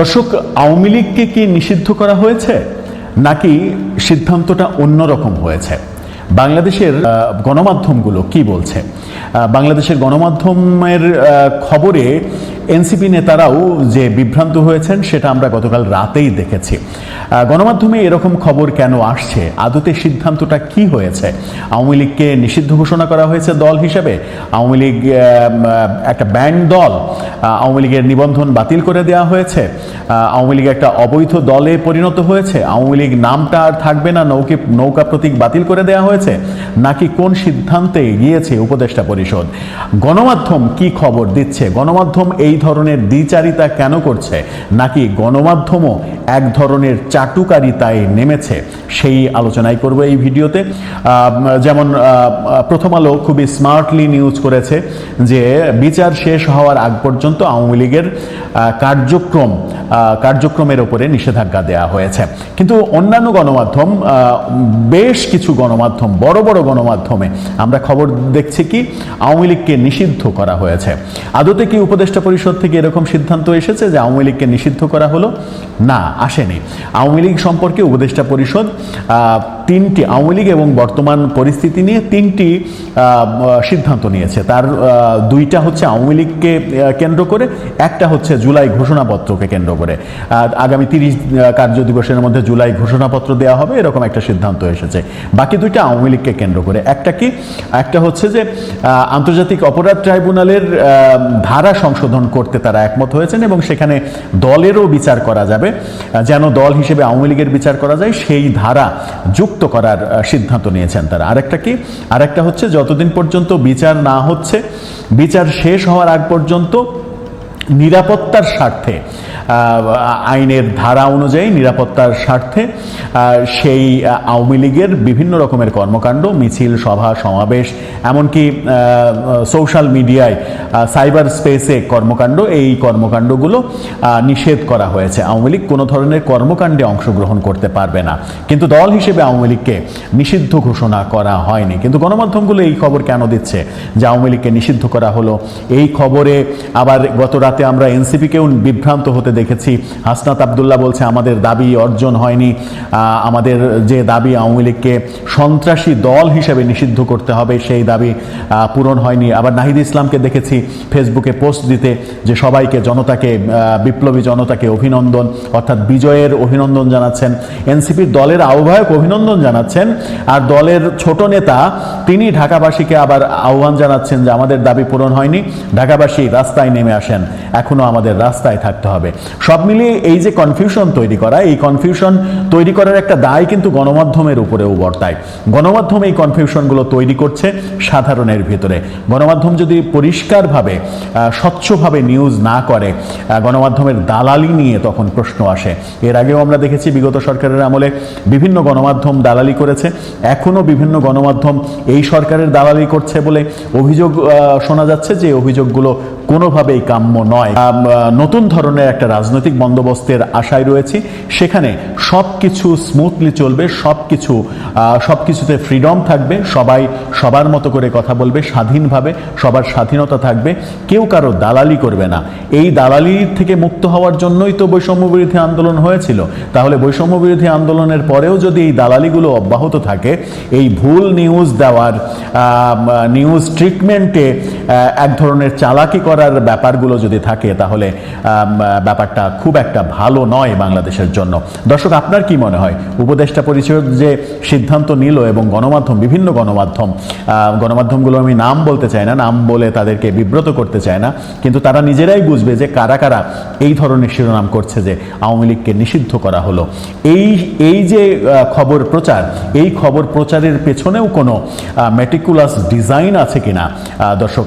দর্শক, আওয়ামী লীগকে কি নিষিদ্ধ করা হয়েছে? নাকি সিদ্ধান্তটা অন্যরকম হয়েছে? বাংলাদেশের গণমাধ্যমগুলো কি বলছে? বাংলাদেশের গণমাধ্যমের খবরে এনসিপি নেতারাও যে বিভ্রান্ত হয়েছেন, সেটা আমরা গতকাল রাতেই দেখেছি। গণমাধ্যমে এরকম খবর কেন আসছে? আদতে সিদ্ধান্তটা কি হয়েছে? আওয়ামী লীগকে নিষিদ্ধ ঘোষণা করা হয়েছে দল হিসেবে? আওয়ামী লীগ একটা ব্যান্ড দল আওয়ামী লীগের নিবন্ধন বাতিল করে দেওয়া হয়েছে। আওয়ামী লীগ একটা অবৈধ দলে পরিণত হয়েছে। আওয়ামী লীগ নামটা আর থাকবে না, নৌকে, নৌকা প্রতীক বাতিল করে দেওয়া হয়েছে। নাকি কোন সিদ্ধান্তে গিয়েছে উপদেষ্টা পরিষদ? গণমাধ্যম কি খবর দিচ্ছে? গণমাধ্যম এই ধরনের দ্বিচারিতা কেন করছে? নাকি গণমাধ্যমও এক ধরনের চাটুকারিতায় নেমেছে, সেই আলোচনাই করব এই ভিডিওতে। যেমন প্রথম আলো খুবই স্মার্টলি নিউজ করেছে যে বিচার শেষ হওয়ার আগ পর্যন্ত আওয়ামী লীগের কার্যক্রম কার্যক্রমের ওপরে নিষেধাজ্ঞা দেওয়া হয়েছে। কিন্তু অন্যান্য গণমাধ্যম বেশ কিছু গণমাধ্যম, বড় বড় গণমাধ্যমে আমরা খবর দেখছি কি আওয়ামী লীগকে নিষিদ্ধ করা হয়েছে। আদতে কি উপদেষ্টা পরিষদ থেকে এরকম সিদ্ধান্ত এসেছে যে আওয়ামী লীগকে নিষিদ্ধ করা হলো? না, আসেনি। আওয়ামী লীগ সম্পর্কে উপদেষ্টা পরিষদ তিনটি আওয়ামী লীগ এবং বর্তমান পরিস্থিতি নিয়ে তিনটি সিদ্ধান্ত নিয়েছে। তার দুইটা হচ্ছে আওয়ামী লীগকে কেন্দ্র করে, একটা হচ্ছে জুলাই ঘোষণাপত্রকে কেন্দ্র করে। আগামী তিরিশ কার্য দিবসের মধ্যে জুলাই ঘোষণাপত্র দেওয়া হবে, এরকম একটা সিদ্ধান্ত এসেছে। বাকি দুইটা আওয়ামী লীগকে কেন্দ্র করে। একটা কি? একটা হচ্ছে যে আন্তর্জাতিক অপরাধ ট্রাইব্যুনালের ধারা সংশোধন করতে তারা একমত হয়েছেন এবং সেখানে দলেরও বিচার করা যাবে। যেন দল হিসেবে আওয়ামী লীগের বিচার করা যায়, সেই ধারা যুক্ত করার সিদ্ধান্ত নিয়েছেন তারা। আরেকটা কি? আরেকটা হচ্ছে যতদিন পর্যন্ত বিচার না হচ্ছে, বিচার শেষ হওয়ার আগ পর্যন্ত নিরাপত্তার স্বার্থে আইনের ধারা অনুযায়ী নিরাপত্তার স্বার্থে সেই আওয়ামী লীগের বিভিন্ন রকমের কর্মকাণ্ড, মিছিল, সভা, সমাবেশ, এমনকি সোশ্যাল মিডিয়ায় সাইবার স্পেসে কর্মকাণ্ড, এই কর্মকাণ্ডগুলো নিষেধ করা হয়েছে। আওয়ামী লীগ কোনো ধরনের কর্মকাণ্ডে অংশগ্রহণ করতে পারবে না। কিন্তু দল হিসেবে আওয়ামী লীগকে নিষিদ্ধ ঘোষণা করা হয়নি। কিন্তু গণমাধ্যমগুলো এই খবর কেন দিচ্ছে? যে আওয়ামী লীগকে নিষিদ্ধ করা হলো। এই খবরে আবার গত রাতে আমরা এনসিপিকেও বিভ্রান্ত হতে দেখেছি। হাসনাত আবদুল্লাহ বলছে, আমাদের দাবি অর্জন হয়নি। আমাদের যে দাবি আওয়ামী লীগকে সন্ত্রাসী দল হিসেবে নিষিদ্ধ করতে হবে, সেই দাবি পূরণ হয়নি। আবার নাহিদ ইসলামকে দেখেছি ফেসবুকে পোস্ট দিতে যে সবাইকে, জনতাকে বিপ্লবী জনতাকে অভিনন্দন, অর্থাৎ বিজয়ের অভিনন্দন জানাচ্ছেন। এনসিপির দলের আহ্বায়ক অভিনন্দন জানাচ্ছেন, আর দলের ছোট নেতা, তিনি ঢাকাবাসীকে আবার আহ্বান জানাচ্ছেন যে, আমাদের দাবি পূরণ হয়নি। ঢাকাবাসী রাস্তায় নেমে আসেন। এখনও আমাদের রাস্তায় থাকতে হবে। সব মিলিয়ে এই যে কনফিউশন তৈরি করা, এই কনফিউশন তৈরি করার একটা দায় কিন্তু গণমাধ্যমের উপরেও বর্তায়। গণমাধ্যম এই কনফিউশনগুলো তৈরি করছে সাধারণের ভিতরে। গণমাধ্যম যদি পরিষ্কারভাবে স্বচ্ছভাবে নিউজ না করে গণমাধ্যমের দালালি নিয়ে তখন প্রশ্ন আসে। এর আগেও আমরা দেখেছি বিগত সরকারের আমলে বিভিন্ন গণমাধ্যম দালালি করেছে। এখনও বিভিন্ন গণমাধ্যম এই সরকারের দালালি করছে বলে অভিযোগ শোনা যাচ্ছে যে অভিযোগগুলো কোনোভাবেই কাম্য নয়। নতুন ধরনের একটা রাজনৈতিক বন্দোবস্তের আশায় রয়েছি। সেখানে সব কিছু স্মুথলি চলবে সব কিছু সব কিছুতে ফ্রিডম থাকবে, সবাই সবার মতো করে কথা বলবে স্বাধীনভাবে, সবার স্বাধীনতা থাকবে, কেউ কারও দালালি করবে না। এই দালালির থেকে মুক্ত হওয়ার জন্যই তো বৈষম্য বিরোধী আন্দোলন হয়েছিল। তাহলে বৈষম্য বিরোধী আন্দোলনের পরেও যদি এই দালালিগুলো অব্যাহত থাকে, এই ভুল নিউজ দেওয়ার নিউজ ট্রিটমেন্টে এক ধরনের চালাকি করার ব্যাপারগুলো যদি থাকে, তাহলে ব্যাপারটা খুব একটা ভালো নয় বাংলাদেশের জন্য। দর্শক, আপনার কি মনে হয়? উপদেষ্টা পরিষদ যে সিদ্ধান্ত নিল এবং গণমাধ্যম, বিভিন্ন গণমাধ্যম গণমাধ্যমগুলো আমি নাম বলতে চাই না, নাম বলে তাদেরকে বিব্রত করতে চাই না, কিন্তু তারা নিজেরাই বুঝবে যে কারা কারা এই ধরনের শিরোনাম করছে যে আওয়ামী লীগকে নিষিদ্ধ করা হলো। এই এই যে খবর প্রচার, এই খবর প্রচারের পেছনেও কোনো মেটিকুলাস ডিজাইন আছে কিনা? দর্শক